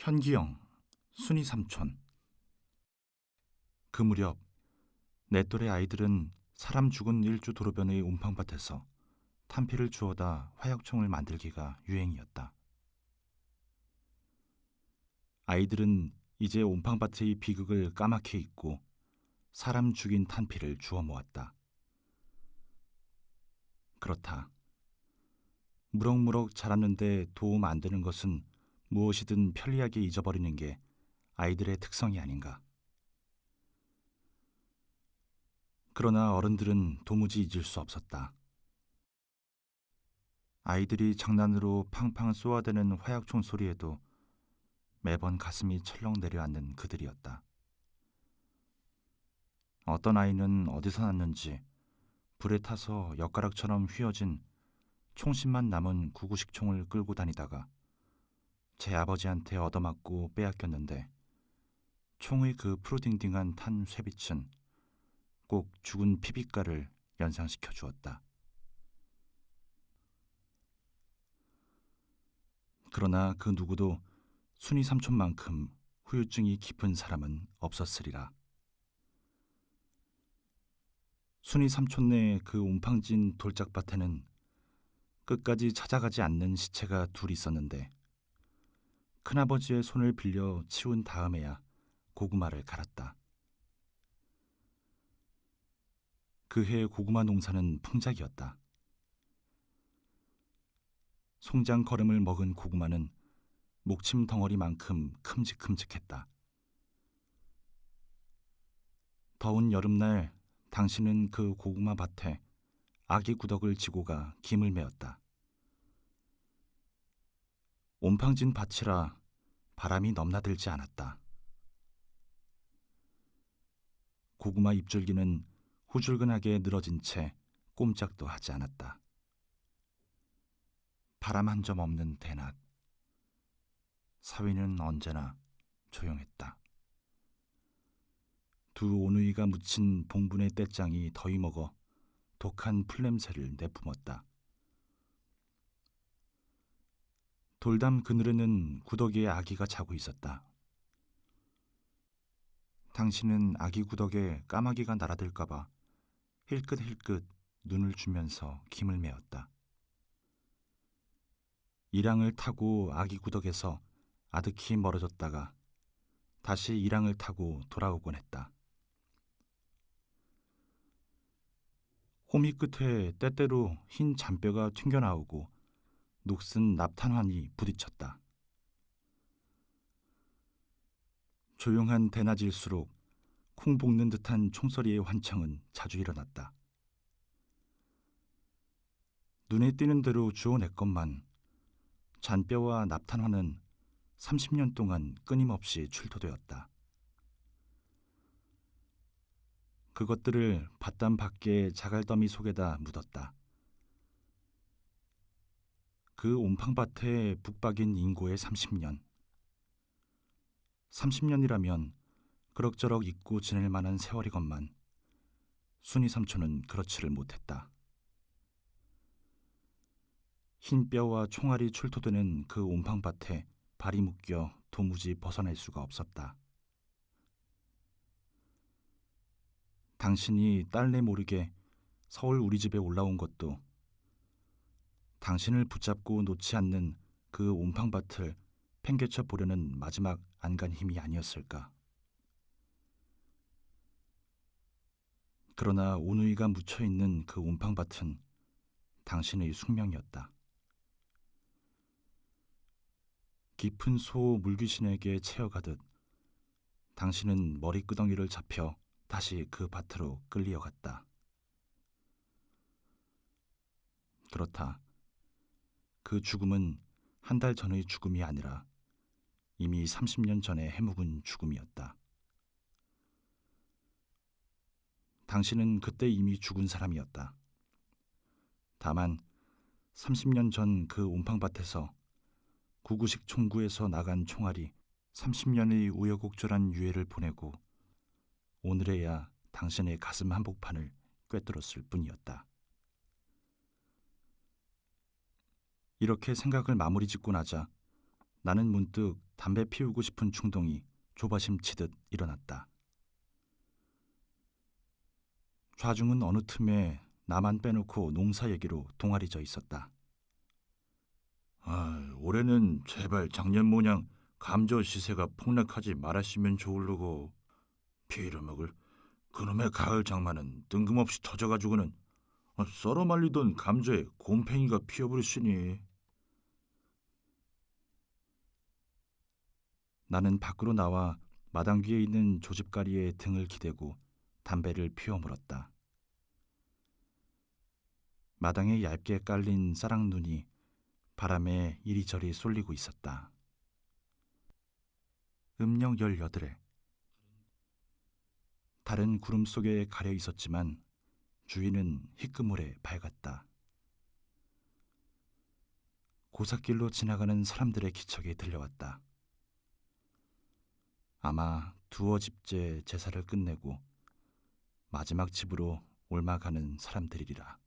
현기영, 순이 삼촌. 그 무렵 내 또래 아이들은 사람 죽은 일주 도로변의 옴팡밭에서 탄피를 주워다 화약총을 만들기가 유행이었다. 아이들은 이제 옴팡밭의 비극을 까맣게 잊고 사람 죽인 탄피를 주워 모았다. 그렇다. 무럭무럭 자랐는데 도움 안 되는 것은 무엇이든 편리하게 잊어버리는 게 아이들의 특성이 아닌가. 그러나 어른들은 도무지 잊을 수 없었다. 아이들이 장난으로 팡팡 쏘아대는 화약총 소리에도 매번 가슴이 철렁 내려앉는 그들이었다. 어떤 아이는 어디서 났는지 불에 타서 엿가락처럼 휘어진 총심만 남은 구구식 총을 끌고 다니다가 제 아버지한테 얻어맞고 빼앗겼는데 총의 그 푸르딩딩한 탄 쇠빛은 꼭 죽은 피비가를 연상시켜 주었다. 그러나 그 누구도 순이 삼촌만큼 후유증이 깊은 사람은 없었으리라. 순이 삼촌네 그 옴팡진 돌짝밭에는 끝까지 찾아가지 않는 시체가 둘 있었는데 큰아버지의 손을 빌려 치운 다음에야 고구마를 갈았다. 그해 고구마 농사는 풍작이었다. 송장 걸음을 먹은 고구마는 목침 덩어리만큼 큼직큼직했다. 더운 여름날 당신은 그 고구마 밭에 아기 구덕을 지고 가 김을 메었다. 옴팡진 밭이라 바람이 넘나들지 않았다. 고구마 잎줄기는 후줄근하게 늘어진 채 꼼짝도 하지 않았다. 바람 한 점 없는 대낮. 사위는 언제나 조용했다. 두 오누이가 묻힌 봉분의 떼장이 더위 먹어 독한 풀냄새를 내뿜었다. 돌담 그늘에는 구덕이의 아기가 자고 있었다. 당신은 아기 구덕에 까마귀가 날아들까봐 힐끗힐끗 눈을 주면서 김을 메었다. 이랑을 타고 아기 구덕에서 아득히 멀어졌다가 다시 이랑을 타고 돌아오곤 했다. 호미 끝에 때때로 흰 잔뼈가 튕겨나오고 녹슨 납탄환이 부딪혔다. 조용한 대낮일수록 콩 볶는 듯한 총소리의 환청은 자주 일어났다. 눈에 띄는 대로 주워냈건만 잔뼈와 납탄환은 30년 동안 끊임없이 출토되었다. 그것들을 밭담 밖의 자갈더미 속에다 묻었다. 그 옴팡밭에 북박인 인고의 30년. 30년이라면 그럭저럭 잊고 지낼 만한 세월이건만 순이 삼촌은 그렇지를 못했다. 흰 뼈와 총알이 출토되는 그 옴팡밭에 발이 묶여 도무지 벗어날 수가 없었다. 당신이 딸내 모르게 서울 우리 집에 올라온 것도 당신을 붙잡고 놓지 않는 그 옴팡밭을 팽개쳐 보려는 마지막 안간 힘이 아니었을까. 그러나 오누이가 묻혀 있는 그 옴팡밭은 당신의 숙명이었다. 깊은 소 물귀신에게 채어가듯 당신은 머리끄덩이를 잡혀 다시 그 밭으로 끌리어갔다. 그렇다. 그 죽음은 한 달 전의 죽음이 아니라 이미 30년 전에 해묵은 죽음이었다. 당신은 그때 이미 죽은 사람이었다. 다만 30년 전그 옴팡밭에서 구구식 총구에서 나간 총알이 30년의 우여곡절한 유해를 보내고 오늘에야 당신의 가슴 한복판을 꿰뚫었을 뿐이었다. 이렇게 생각을 마무리 짓고 나자 나는 문득 담배 피우고 싶은 충동이 조바심 치듯 일어났다. 좌중은 어느 틈에 나만 빼놓고 농사 얘기로 동아리 져 있었다. 아, 올해는 제발 작년 모양 감저 시세가 폭락하지 말았으면 좋을르고 빌어먹을 그놈의 가을 장마는 뜬금없이 터져가지고는 아, 썰어 말리던 감저에 곰팽이가 피어버렸으니 나는 밖으로 나와 마당 뒤에 있는 조집가리에 등을 기대고 담배를 피워 물었다. 마당에 얇게 깔린 쌀랑눈이 바람에 이리저리 쏠리고 있었다. 음력 열여덟에 달은 구름 속에 가려 있었지만 주위는 희끄물에 밝았다. 고삿길로 지나가는 사람들의 기척이 들려왔다. 아마 두어 집째 제사를 끝내고 마지막 집으로 옮아가는 사람들이리라.